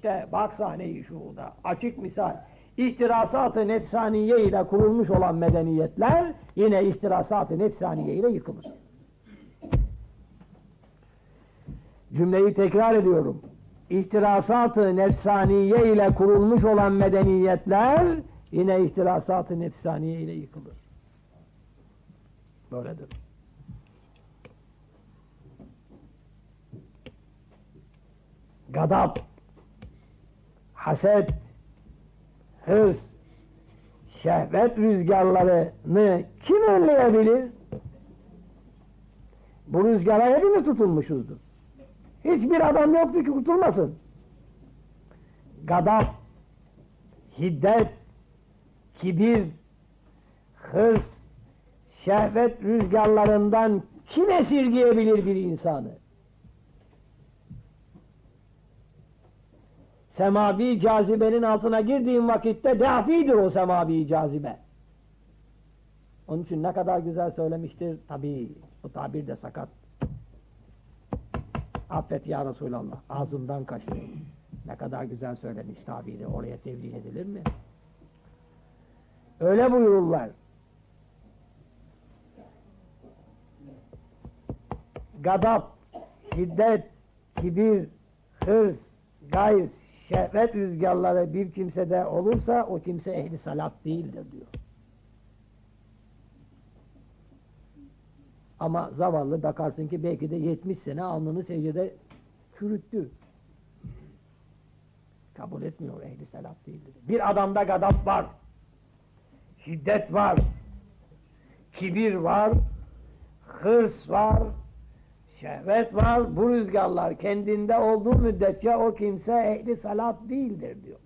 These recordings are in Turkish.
İşte bak sahneyi şurada. Açık misal. İhtirasat-ı nefsaniye ile kurulmuş olan medeniyetler yine ihtirasat-ı nefsaniye ile yıkılır. Cümleyi tekrar ediyorum. İhtirasat-ı nefsaniye ile kurulmuş olan medeniyetler yine ihtirasat-ı nefsaniye ile yıkılır. Böyledir. Gadap, haset, hırs, şehvet rüzgarlarını kim önleyebilir? Bu rüzgara hepimiz tutulmuşuzdur. Hiçbir adam yoktu ki kurtulmasın. Gadap, hiddet, kibir, hırs, şehvet rüzgarlarından kim esirgeyebilir bir insanı? Semavi cazibenin altına girdiğin vakitte deafidir o semavi cazibe. Onun için ne kadar güzel söylemiştir. Tabii bu tabir de sakat. Affet ya Resulallah. Ağzımdan kaçtı. Ne kadar güzel söylemiş tabiri. Oraya tevlih edilir mi? Öyle buyururlar. Gadap, şiddet, kibir, hırs, gayz, şehvet rüzgarları bir kimsede olursa o kimse ehli salat değildir diyor. Ama zavallı bakarsın ki belki de 70 sene alnını secdede çürüttü. Kabul etmiyor ehli salat değildir. Bir adamda gadap var. Şiddet var. Kibir var. Hırs var. Şehvet var. Bu rüzgarlar kendinde olduğu müddetçe o kimse ehli salat değildir diyor.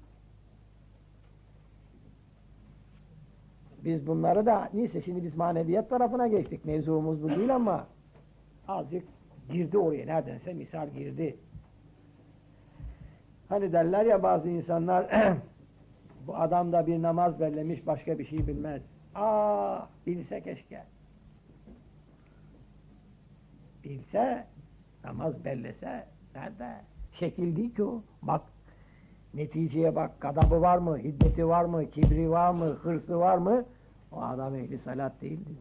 Biz bunları da neyse şimdi biz maneviyat tarafına geçtik. Mevzumuz bu değil ama azıcık girdi oraya. Neredense misal girdi. Hani derler ya bazı insanlar bu adam da bir namaz bellemiş başka bir şey bilmez. Aa bilse keşke. Bilse namaz bellese nerede? Şekil değil ki o. Bak neticeye bak. Gadabı var mı? Hiddeti var mı? Kibri var mı? Hırsı var mı? O adam ehli salat değildir.